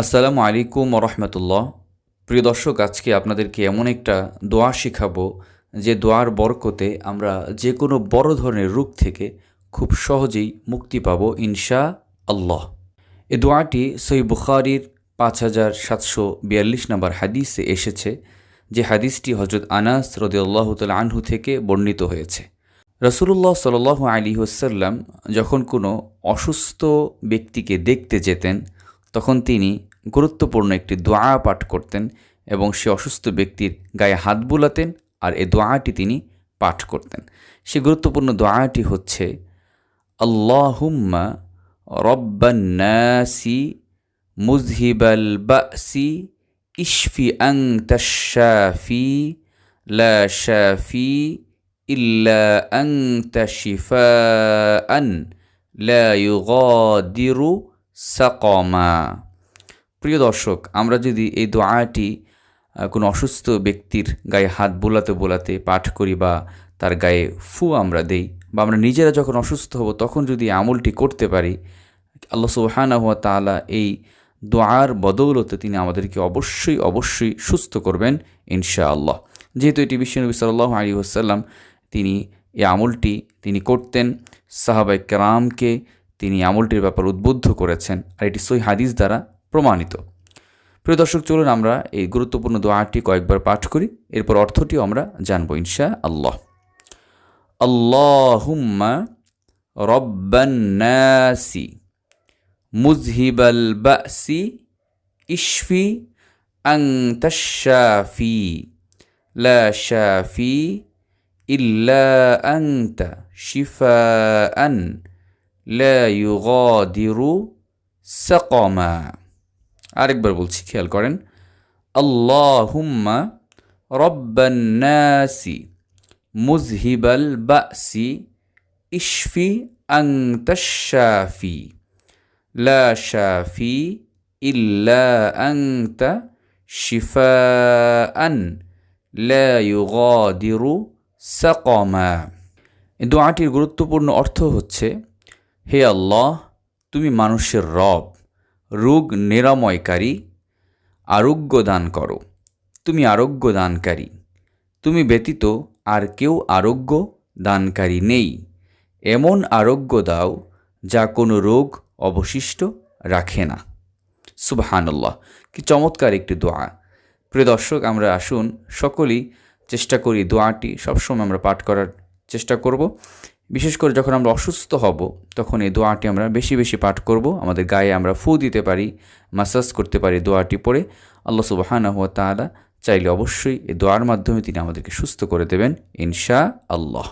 আসসালামু আলাইকুম রহমতুল্লাহ। প্রিয় দর্শক, আজকে আপনাদেরকে এমন একটা দোয়া শেখাবো, যে দোয়ার বরকতে আমরা যে কোনো বড় ধরনের রোগ থেকে খুব সহজেই মুক্তি পাব ইনশা আল্লাহ এ দোয়াটি সই বুখারির পাঁচ হাজার সাতশো বিয়াল্লিশ নম্বর হাদিসে এসেছে, যে হাদিসটি হজরত আনাস রদিয়াল্লাহ তাল আনহু থেকে বর্ণিত হয়েছে। রসুল্লাহ সাল আলী ওসাল্লাম যখন কোনো অসুস্থ ব্যক্তিকে দেখতে যেতেন তখন তিনি গুরুত্বপূর্ণ একটি দোয়া পাঠ করতেন এবং সে অসুস্থ ব্যক্তির গায়ে হাত বুলাতেন আর এই দোয়াটি তিনি পাঠ করতেন। সে গুরুত্বপূর্ণ দোয়াটি হচ্ছে, আল্লাহুম্মা রব্বান্নাসি মুজহিবাল বাসি ইশফি আং তাশাফি লা শাফি ইল্লা আং তাশিফা আন লা ইউগাদিরু সাকমা। প্রিয় দর্শক, আমরা যদি এই দোয়াটি কোনো অসুস্থ ব্যক্তির গায়ে হাত বোলাতে বোলাতে পাঠ করি বা তার গায়ে ফু আমরা দেই বা আমরা নিজেরা যখন অসুস্থ হব, তখন যদি আমলটি করতে পারি, আল্লাহ সুবহানাহু ওয়া তাআলা এই দোয়ার বদৌলতে তিনি আমাদেরকে অবশ্যই অবশ্যই সুস্থ করবেন ইনশাআল্লাহ। যেহেতু এটি বিশ্বনবী সাল্লাহ আলী ওসাল্লাম তিনি এই আমলটি তিনি করতেন সাহাবাই কেরামকে তিনি আমলটির ব্যাপার উদ্বুদ্ধ করেছেন আর এটি সই হাদিস দ্বারা প্রমাণিত। প্রিয় দর্শক, চলুন আমরা এই গুরুত্বপূর্ণ দোয়াটি কয়েকবার পাঠ করি। এরপর অর্থটিও আমরা জানব ইনশা আল্লাহ আল্লাহুম্মা রব্বান্নাসি মুজহিবাল বাসি ইশফি আংতাশাফি লা শাফি ইল্লা আংতা শিফাআন লা ইউগাদিরু সাকমা। আরেকবার বলছি, খেয়াল করেন। আল্লাহুম্মা রব্বান্নাসি মুজহিবাল বাসি ইশফি আংতাশাফি লা শাফি ইল্লা আংতা শিফাআন লা ইউগাদিরু সাকমা। দোয়াটির গুরুত্বপূর্ণ অর্থ হচ্ছে হে আল্লাহ, তুমি মানুষের রব, রোগ নিরাময়কারী আরোগ্য দান করো। তুমি আরোগ্য দানকারী তুমি ব্যতীত আর কেউ আরোগ্য দানকারী নেই। এমন আরোগ্য দাও যা কোনো রোগ অবশিষ্ট রাখে না। সুবহানাল্লাহ। কি চমৎকার একটি দোয়া। প্রিয় দর্শক, আমরা আসুন, সকলেই চেষ্টা করি দোয়াটি সবসময় আমরা পাঠ করার চেষ্টা করব। বিশেষ করে যখন আমরা অসুস্থ হব, তখন এই দোয়াটি আমরা বেশি বেশি পাঠ করব। আমাদের গায়ে আমরা ফু দিতে পারি, মাসাজ করতে পারি দোয়াটি পড়ে। আল্লাহ সুবাহানা হুয়া তালা চাইলে অবশ্যই এই দোয়ার মাধ্যমে তিনি আমাদেরকে সুস্থ করে দেবেন ইনশা আল্লাহ